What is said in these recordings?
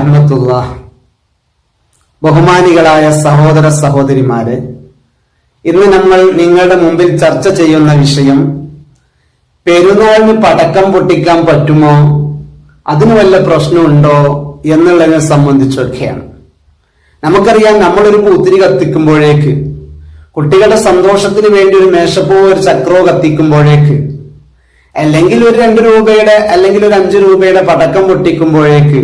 റഹ്മത്തുള്ള ബഹുമാനികളായ സഹോദര സഹോദരിമാരെ ഇന്ന് നമ്മൾ നിങ്ങളുടെ മുമ്പിൽ ചർച്ച ചെയ്യുന്ന വിഷയം പെരുന്നാളിന് പടക്കം പൊട്ടിക്കാൻ പറ്റുമോ അതിന് വല്ല പ്രശ്നമുണ്ടോ എന്നുള്ളതിനെ സംബന്ധിച്ചൊക്കെയാണ്. നമുക്കറിയാം നമ്മളൊരു പൂത്തിരി കത്തിക്കുമ്പോഴേക്ക് കുട്ടികളുടെ സന്തോഷത്തിന് വേണ്ടി ഒരു മേശപ്പോ ഒരു ചക്രോ കത്തിക്കുമ്പോഴേക്ക് അല്ലെങ്കിൽ ഒരു രണ്ട് രൂപയുടെ അല്ലെങ്കിൽ ഒരു അഞ്ചു രൂപയുടെ പടക്കം പൊട്ടിക്കുമ്പോഴേക്ക്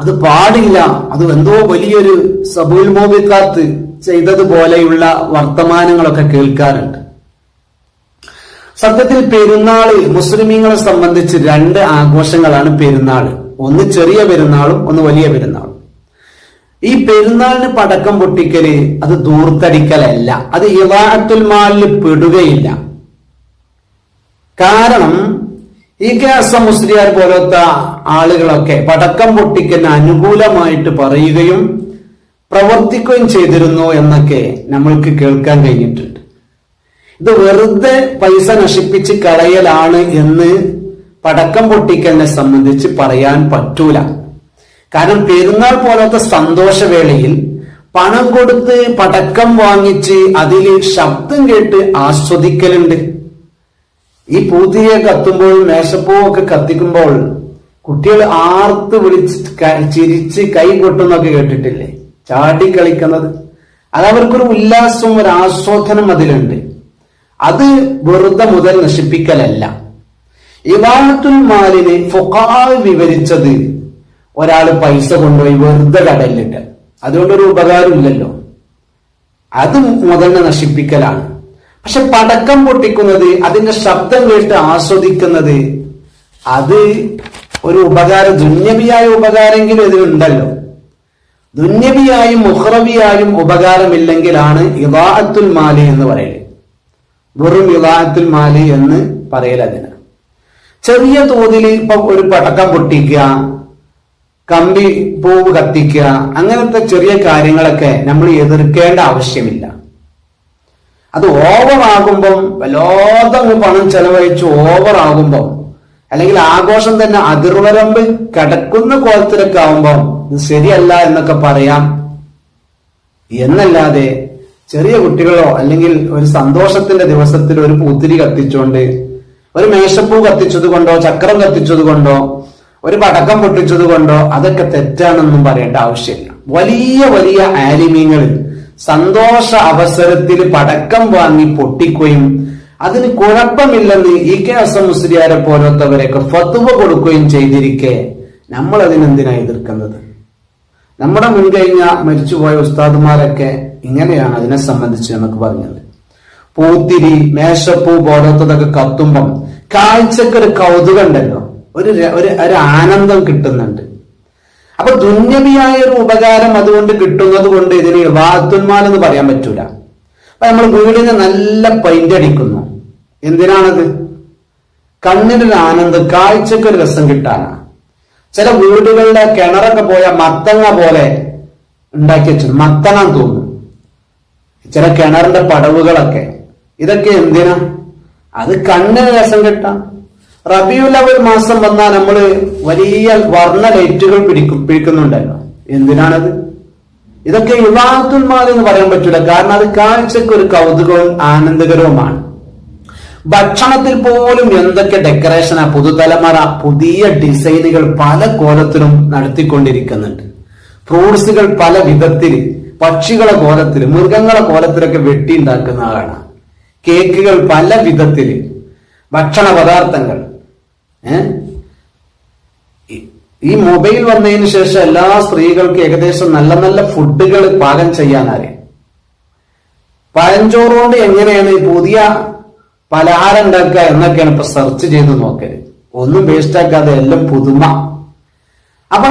അത് പാടില്ല. അത് എന്തോ വലിയൊരു സബൂൽ മോബിക്കാത്ത് ചെയ്തതുപോലെയുള്ള വർത്തമാനങ്ങളൊക്കെ കേൾക്കാറുണ്ട്. സത്യത്തിൽ പെരുന്നാൾ മുസ്ലിമീങ്ങളെ സംബന്ധിച്ച് രണ്ട് ആഘോഷങ്ങളാണ് പെരുന്നാൾ. ഒന്ന് ചെറിയ പെരുന്നാളും ഒന്ന് വലിയ പെരുന്നാളും. ഈ പെരുന്നാളിന് പടക്കം പൊട്ടിക്കൽ അത് ദൂർത്തടിക്കലല്ല. അത് ഇവാഹത്തുൽ മാലിൽ പെടുകയില്ല. കാരണം ഈ കെ എസ് എം മുസ്ലിയാർ പോലത്തെ ആളുകളൊക്കെ പടക്കം പൊട്ടിക്കുന്ന അനുകൂലമായിട്ട് പറയുകയും പ്രവർത്തിക്കുകയും ചെയ്തിരുന്നു എന്നൊക്കെ നമ്മൾക്ക് കേൾക്കാൻ കഴിഞ്ഞിട്ടുണ്ട്. ഇത് വെറുതെ പൈസ നശിപ്പിച്ച് കളയലാണ് എന്ന് പടക്കം പൊട്ടിക്കലിനെ സംബന്ധിച്ച് പറയാൻ പറ്റൂല. കാരണം പെരുന്നാൾ പോലത്തെ സന്തോഷവേളയിൽ പണം കൊടുത്ത് പടക്കം വാങ്ങിച്ച് അതിൽ ശബ്ദം കേട്ട് ആസ്വദിക്കലുണ്ട്. ഈ പൂത്തിരിയെ കത്തുമ്പോൾ മേശപ്പൂവൊക്കെ കത്തിക്കുമ്പോൾ കുട്ടികൾ ആർത്ത് വിളിച്ച് ചിരിച്ച് കൈ കൊട്ടുന്നൊക്കെ കേട്ടിട്ടില്ലേ? ചാടി കളിക്കുന്നത്. അത് അവർക്കൊരു ഉല്ലാസവും ഒരു ആസ്വാദനം അതിലുണ്ട്. അത് വെറുതെ മുതൽ നശിപ്പിക്കലല്ല. ഇവാഹത്തുൽ മാലിനെ ഫുഖാഹ് വിവരിച്ചത് ഒരാൾ പൈസ കൊണ്ടുപോയി വെറുതെ കടലിലിട്ട്. അതുകൊണ്ടൊരു ഉപകാരം ഇല്ലല്ലോ അത് മുതൽ നശിപ്പിക്കലാണ്. പക്ഷെ പടക്കം പൊട്ടിക്കുന്നത് അതിന്റെ ശബ്ദം കേട്ട് ആസ്വദിക്കുന്നത് അത് ഒരു ഉപകാരം ദുന്യവിയായ ഉപകാരമെങ്കിലും ഇതിലുണ്ടല്ലോ ദുന്യവിയായും മുഹ്റവിയായും ഉപകാരമില്ലെങ്കിലാണ് യുവാഹത്തുൽ മാലി എന്ന് പറയൽ. വെറും യുവാഹത്തുൽ മാലി എന്ന് പറയൽ അതിന്. ചെറിയ തോതിൽ ഇപ്പൊ ഒരു പടക്കം പൊട്ടിക്കുക കമ്പി പൂവ് കത്തിക്കുക അങ്ങനത്തെ ചെറിയ കാര്യങ്ങളൊക്കെ നമ്മൾ എതിർക്കേണ്ട ആവശ്യമില്ല. അത് ഓവർ ആകുമ്പം വല്ലാതെ പണം ചെലവഴിച്ച് ഓവർ ആകുമ്പം അല്ലെങ്കിൽ ആഘോഷം തന്നെ അതിർവരമ്പ് കിടക്കുന്ന കോലത്തിലൊക്കെ ആവുമ്പം ഇത് ശരിയല്ല എന്നൊക്കെ പറയാം. എന്നല്ലാതെ ചെറിയ കുട്ടികളോ അല്ലെങ്കിൽ ഒരു സന്തോഷത്തിന്റെ ദിവസത്തിൽ ഒരു പൂത്തിരി കത്തിച്ചുകൊണ്ട് ഒരു മേശപ്പൂ കത്തിച്ചത് കൊണ്ടോ ചക്രം കത്തിച്ചത് കൊണ്ടോ ഒരു പടക്കം പൊട്ടിച്ചത് കൊണ്ടോ അതൊക്കെ തെറ്റാണെന്നും പറയേണ്ട ആവശ്യമില്ല. വലിയ വലിയ ആലിമീങ്ങളിൽ സന്തോഷ അവസരത്തിൽ പടക്കം വാങ്ങി പൊട്ടിക്കുകയും അതിന് കുഴപ്പമില്ലെന്ന് ഇ കെ അസം മുസ്ലിയാരെ പോലത്തവരൊക്കെ ഫത്തുവ കൊടുക്കുകയും ചെയ്തിരിക്കെ നമ്മൾ അതിനെന്തിനാ എതിർക്കുന്നത്? നമ്മുടെ മുൻകഴിഞ്ഞ മരിച്ചുപോയ ഉസ്താദുമാരൊക്കെ ഇങ്ങനെയാണ് അതിനെ സംബന്ധിച്ച് നമുക്ക് പറഞ്ഞത്. പൂത്തിരി മേശപ്പൂ പോലത്തതൊക്കെ കത്തുമ്പം കാഴ്ചക്കൊരു കൗതുകം ഉണ്ടല്ലോ. ഒരു ര- ഒരു ഒരു ആനന്ദം കിട്ടുന്നുണ്ട്. അപ്പൊ ദുന്യവിയായ ഒരു ഉപകാരം അതുകൊണ്ട് കിട്ടുന്നത് കൊണ്ട് ഇതിന് ഇവാത്തുന്മാൽ എന്ന് പറയാൻ പറ്റൂല. അപ്പൊ നമ്മൾ വീടിന് നല്ല പെയിന്റ് അടിക്കുന്നു. എന്തിനാണത്? കണ്ണിനൊരു ആനന്ദം കാഴ്ചക്ക് ഒരു രസം കിട്ടാനാ. ചില വീടുകളിലെ കിണറൊക്കെ പോയ മത്തങ്ങ പോലെ ഉണ്ടാക്കി വെച്ചു മത്തങ്ങാൻ തോന്നും ചില കിണറിന്റെ പടവുകളൊക്കെ. ഇതൊക്കെ എന്തിനാ? അത് കണ്ണിന് രസം കിട്ടാം. റബിയുൽ അവൽ മാസം വന്നാൽ നമ്മൾ വലിയ വർണ ലൈറ്റുകൾ പിടിക്കും പിടിക്കുന്നുണ്ടല്ലോ. എന്തിനാണത്? ഇതൊക്കെ യുവാക്കന്മാർ എന്ന് പറയാൻ പറ്റൂല. കാരണം അത് കാഴ്ചക്ക് ഒരു കൗതുകവും ആനന്ദകരവുമാണ്. ഭക്ഷണത്തിൽ പോലും എന്തൊക്കെ ഡെക്കറേഷനാ പുതുതലമുറ പുതിയ ഡിസൈനുകൾ പല കോലത്തിലും നടത്തിക്കൊണ്ടിരിക്കുന്നുണ്ട്. ഫ്രൂട്ട്സുകൾ പല വിധത്തിൽ പക്ഷികളെ കോലത്തിൽ മൃഗങ്ങളെ കോലത്തിലൊക്കെ വെട്ടിയുണ്ടാക്കുന്ന ആളാണ്. കേക്കുകൾ പല വിധത്തിൽ ഭക്ഷണ പദാർത്ഥങ്ങൾ ഈ- മൊബൈൽ വന്നതിന് ശേഷം എല്ലാ സ്ത്രീകൾക്കും ഏകദേശം നല്ല നല്ല ഫുഡുകൾ പാകം അറിയാം പഴഞ്ചോറ് കൊണ്ട് എങ്ങനെയാണ് ഈ പുതിയ പലഹാരം ഉണ്ടാക്കുക എന്നൊക്കെയാണ് ഇപ്പൊ സെർച്ച് ചെയ്ത് നോക്കൽ. ഒന്നും വേസ്റ്റ് ആക്കാതെ എല്ലാം പുതുമ. അപ്പൊ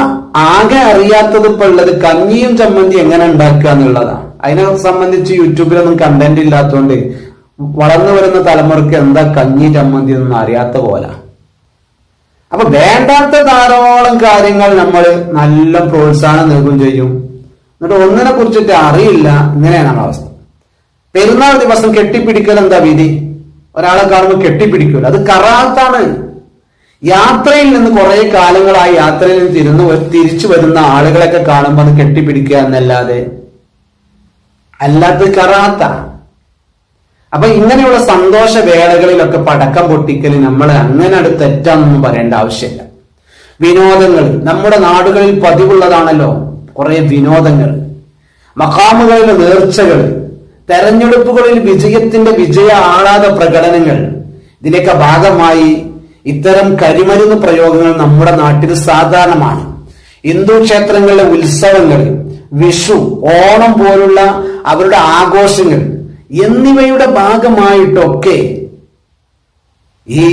ആകെ അറിയാത്തത് ഇപ്പൊ ഉള്ളത് കഞ്ഞിയും ചമ്മന്തി എങ്ങനെ ഉണ്ടാക്കുക എന്നുള്ളതാണ് അതിനെ സംബന്ധിച്ച് യൂട്യൂബിലൊന്നും കണ്ടന്റ് ഇല്ലാത്തതുകൊണ്ട് വളർന്നു വരുന്ന തലമുറയ്ക്ക് എന്താ കഞ്ഞി ചമ്മന്തി എന്നൊന്നും അറിയാത്ത പോലെ. അപ്പൊ വേണ്ടാത്ത ധാരാളം കാര്യങ്ങൾ നമ്മൾ നല്ല പ്രോത്സാഹനം നൽകുകയും ചെയ്യും. എന്നിട്ട് ഒന്നിനെ കുറിച്ചിട്ട് അറിയില്ല. ഇങ്ങനെയാണ് നമ്മുടെ അവസ്ഥ. പെരുന്നാൾ ദിവസം കെട്ടിപ്പിടിക്കൽ എന്താ വിധി? ഒരാളെ കാണുമ്പോൾ കെട്ടിപ്പിടിക്കൂല. അത് കറാത്താണ്. യാത്രയിൽ നിന്ന് കുറെ കാലങ്ങളായി യാത്രയിൽ നിന്ന് തിരുന്നു തിരിച്ചു വരുന്ന ആളുകളൊക്കെ കാണുമ്പോൾ അത് കെട്ടിപ്പിടിക്കുക എന്നല്ലാതെ അല്ലാത്ത കറാത്ത. അപ്പൊ ഇങ്ങനെയുള്ള സന്തോഷ വേളകളിലൊക്കെ പടക്കം പൊട്ടിക്കൽ നമ്മൾ അങ്ങനെ അടുത്ത് തെറ്റാണെന്നൊന്നും പറയേണ്ട ആവശ്യമില്ല. വിനോദങ്ങൾ നമ്മുടെ നാടുകളിൽ പതിവുള്ളതാണല്ലോ കുറെ വിനോദങ്ങൾ. മക്കാമുകളിലെ നേർച്ചകൾ തെരഞ്ഞെടുപ്പുകളിൽ വിജയത്തിന്റെ വിജയ ആഹ്ലാദ പ്രകടനങ്ങൾ ഇതിന്റെയൊക്കെ ഭാഗമായി ഇത്തരം കരിമരുന്ന് പ്രയോഗങ്ങൾ നമ്മുടെ നാട്ടിൽ സാധാരണമാണ്. ഹിന്ദു ക്ഷേത്രങ്ങളിലെ ഉത്സവങ്ങൾ വിഷു ഓണം പോലുള്ള അവരുടെ ആഘോഷങ്ങൾ എന്നിവയുടെ ഭാഗമായിട്ടൊക്കെ ഈ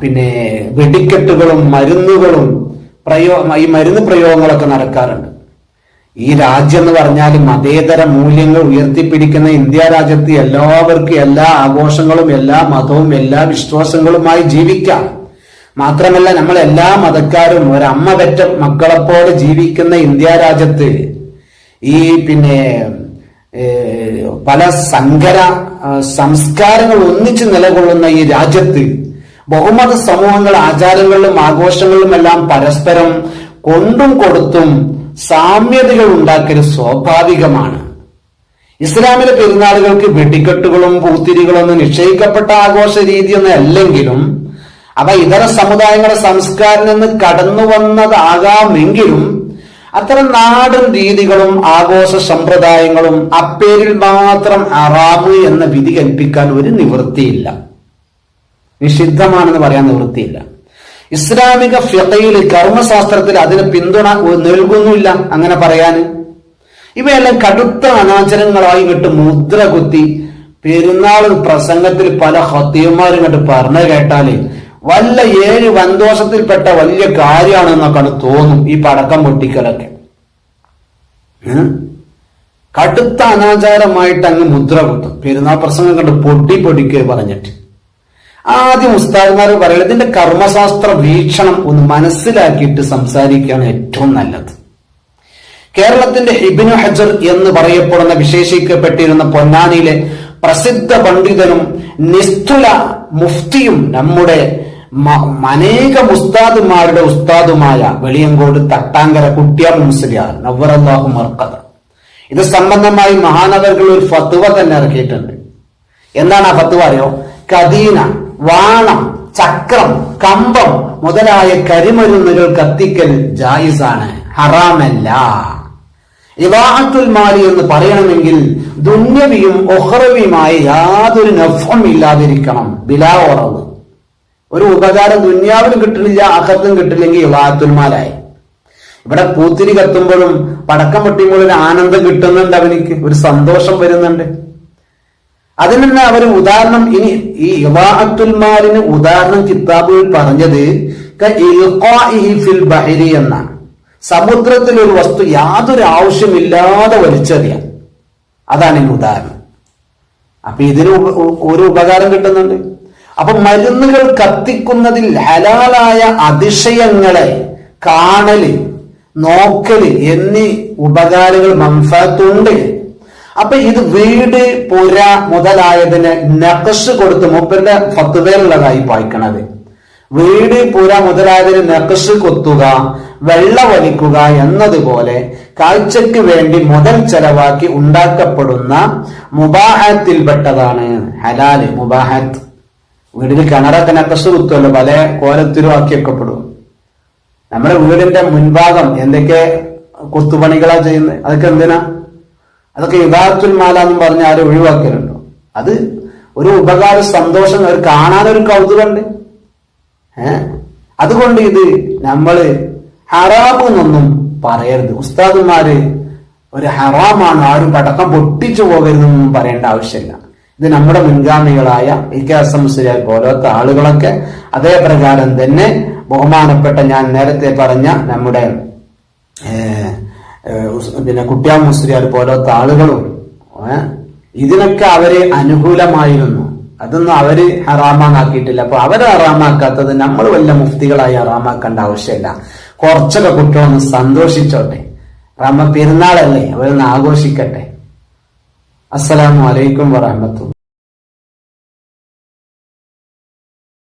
പിന്നെ വെടിക്കെട്ടുകളും മരുന്നുകളും പ്രയോ ഈ മരുന്ന് പ്രയോഗങ്ങളൊക്കെ നടക്കാറുണ്ട്. ഈ രാജ്യം എന്ന് പറഞ്ഞാൽ മതേതര മൂല്യങ്ങൾ ഉയർത്തിപ്പിടിക്കുന്ന ഇന്ത്യ രാജ്യത്ത് എല്ലാവർക്കും എല്ലാ ആഘോഷങ്ങളും എല്ലാ മതവും എല്ലാ വിശ്വാസങ്ങളുമായി ജീവിക്കാം. മാത്രമല്ല നമ്മൾ എല്ലാ മതക്കാരും ഒരമ്മ പെറ്റ മക്കളെപ്പോലെ ജീവിക്കുന്ന ഇന്ത്യ രാജ്യത്ത് ഈ പിന്നെ പല സങ്കര സംസ്കാരങ്ങൾ ഒന്നിച്ചു നിലകൊള്ളുന്ന ഈ രാജ്യത്ത് ബഹുമത സമൂഹങ്ങൾ ആചാരങ്ങളിലും ആഘോഷങ്ങളിലും എല്ലാം പരസ്പരം കൊണ്ടും കൊടുത്തും സാമ്യതകൾ ഉണ്ടാക്കൽ സ്വാഭാവികമാണ്. ഇസ്ലാമിലെ പെരുന്നാളുകൾക്ക് വെടിക്കെട്ടുകളും പൂത്തിരികളും ഒന്നും നിശ്ചയിക്കപ്പെട്ട ആഘോഷ രീതിയൊന്നും അല്ലെങ്കിലും അവ ഇതര സമുദായങ്ങളുടെ സംസ്കാരം നിന്ന് കടന്നു വന്നതാകാമെങ്കിലും അത്തരം നാടൻ രീതികളും ആഘോഷ സമ്പ്രദായങ്ങളും അപ്പേരിൽ മാത്രം അറാബ് എന്ന വിധി കൽപ്പിക്കാൻ ഒരു നിവൃത്തിയില്ല. നിഷിദ്ധമാണെന്ന് പറയാൻ നിവൃത്തിയില്ല. ഇസ്ലാമിക ഫിഖയിൽ കർമ്മശാസ്ത്രത്തിൽ അതിന് പിന്തുണ നൽകുന്നില്ല അങ്ങനെ പറയാന് ഇവയെല്ലാം കടുത്ത അനാചരങ്ങളായി ഇങ്ങോട്ട് മുദ്ര കുത്തി. പെരുന്നാൾ പ്രസംഗത്തിൽ പല ഹത്തിയന്മാരും ഇങ്ങോട്ട് പറഞ്ഞു കേട്ടാൽ വല്ല ഏഴ് വന്തോഷത്തിൽപ്പെട്ട വലിയ കാര്യമാണെന്നൊക്കെയാണ് തോന്നും ഈ പടക്കം പൊട്ടിക്കലൊക്കെ. കടുത്ത അനാചാരമായിട്ട് അങ്ങ് മുദ്ര കിട്ടും. പെരുന്നാൾ പ്രസംഗം കണ്ട് പൊട്ടി പൊടിക്കുക പറഞ്ഞിട്ട്. ആദ്യം ഉസ്താദ്മാർ പറയുന്നത് ഇതിന്റെ കർമ്മശാസ്ത്ര വീക്ഷണം ഒന്ന് മനസ്സിലാക്കിയിട്ട് സംസാരിക്കുകയാണ് ഏറ്റവും നല്ലത്. കേരളത്തിന്റെ ഇബിനു ഹജർ എന്ന് പറയപ്പെടുന്ന വിശേഷിക്കപ്പെട്ടിരുന്ന പൊന്നാനിയിലെ പ്രസിദ്ധ പണ്ഡിതനും നിസ്തുല മുഫ്തിയും നമ്മുടെ അനേക ഉസ്താദുമാരുടെ ഉസ്താദുമായ വെളിയങ്കോട് തട്ടാങ്കര കുട്ടിയാർ മുസ്ലിയാർ നവറല്ലാഹു മർക്കത ഇത് സംബന്ധമായി മഹാനഗരങ്ങൾ ഒരു ഫത്വ തന്നെ ഇറക്കിയിട്ടുണ്ട്. എന്താണ് ആ ഫത്വ അറിയോ? കദീന വാണം ചക്രം കമ്പം മുതലായ കരിമരുന്നുകൾ കത്തിക്കൽ ജായിസാണ്. ഹറാമല്ല. ഇവാഹത്തുൽ മാലി എന്ന് പറയണമെങ്കിൽ ദുന്യവിയും ഒഹ്റവിയുമായ യാതൊരു നഫം ഇല്ലാതിരിക്കണം ബിലാ ഉറവ്. ഒരു ഉപകാരം ദുന്യാവിനും കിട്ടുന്നില്ല അഹത്തും കിട്ടില്ലെങ്കിൽ ഇവാഹത്തുൽ മാലായി. ഇവിടെ പൂത്തിരി കത്തുമ്പോഴും പടക്കം പൊട്ടിയുമ്പോഴും ഒരു ആനന്ദം കിട്ടുന്നുണ്ട് അവനിക്ക് ഒരു സന്തോഷം വരുന്നുണ്ട്. അതിന് തന്നെ അവർ ഉദാഹരണം ഇനി ഈ ഇവാഹത്തുൽ മാലിന് ഉദാഹരണം കിതാബുകൾ പറഞ്ഞത് എന്നാണ്. സമുദ്രത്തിൽ ഒരു വസ്തു യാതൊരു ആവശ്യമില്ലാതെ വലിച്ചെറിയാം. അതാണ് ഇതിന് ഉദാഹരണം. അപ്പൊ ഇതിന് ഒരു ഉപകാരം കിട്ടുന്നുണ്ട്. അപ്പൊ മരുന്നുകൾ കത്തിക്കുന്നതിൽ ഹലാലായ അതിശയങ്ങളെ കാണൽ നോക്കൽ എന്നീ ഉപകാരങ്ങൾ മംഫത്തുണ്ട് അപ്പൊ ഇത് വീട് പുര മുതലായതിന് നഖസ് കൊടുത്ത് മൂപ്പരുടെ ഫത്തുവയിലുള്ളതായി വായിക്കണത്. വീട് പുര മുതലായതിന് നഖസ് കൊത്തുക വെള്ള വലിക്കുക എന്നതുപോലെ കാഴ്ചയ്ക്ക് വേണ്ടി മുതൽ ചെലവാക്കി ഉണ്ടാക്കപ്പെടുന്ന മുബാഹത്തിൽപ്പെട്ടതാണ് ഹലാൽ മുബാഹത്ത്. വീടിന് കിണറൊക്കെ നഖസ് കുത്തുമല്ലോ പല കോലത്തിലും ആക്കിയൊക്കെപ്പെടും നമ്മുടെ വീടിന്റെ മുൻഭാഗം എന്തൊക്കെ കൊത്തുപണികളാ ചെയ്യുന്നത്? അതൊക്കെ എന്തിനാ? അതൊക്കെ യഥാർത്ഥുൽ മാല എന്ന് പറഞ്ഞ് ആരും ഒഴിവാക്കലുണ്ടോ? അത് ഒരു ഉപകാര സന്തോഷം അവർ കാണാനൊരു കൗതുകമുണ്ട്. അതുകൊണ്ട് ഇത് നമ്മൾ ഹറാമ് എന്നൊന്നും പറയരുത്. ഉസ്താദുമാര് ഒരു ഹറാമാണ് ആരും പടക്കം പൊട്ടിച്ചു പോകരുതെന്നൊന്നും പറയേണ്ട ആവശ്യമില്ല. ഇത് നമ്മുടെ മുൻഗാമികളായ ഇക്കാസം മുസ്ലിയാർ പോലത്തെ ആളുകളൊക്കെ അതേ പ്രകാരം തന്നെ ബഹുമാനപ്പെട്ട ഞാൻ നേരത്തെ പറഞ്ഞ നമ്മുടെ പിന്നെ കുട്ടിയാ മുസ്ലിയാർ പോലത്തെ ആളുകളും ഇതിനൊക്കെ അവരെ അനുകൂലമായിരുന്നു. അതൊന്നും അവർ ഹറാമാക്കിയിട്ടില്ല അപ്പൊ അവർ ഹറാമാക്കാത്തത് നമ്മൾ വല്ല മുഫ്തികളായി ഹറാമാക്കേണ്ട ആവശ്യമില്ല. കുറച്ചൊക്കെ കുട്ടികളൊന്ന് സന്തോഷിച്ചോട്ടെ. റമ പെരുന്നാളല്ലേ? അവരൊന്ന് ആഘോഷിക്കട്ടെ. അസ്സലാമു അലൈക്കും വറഹമത്തുള്ള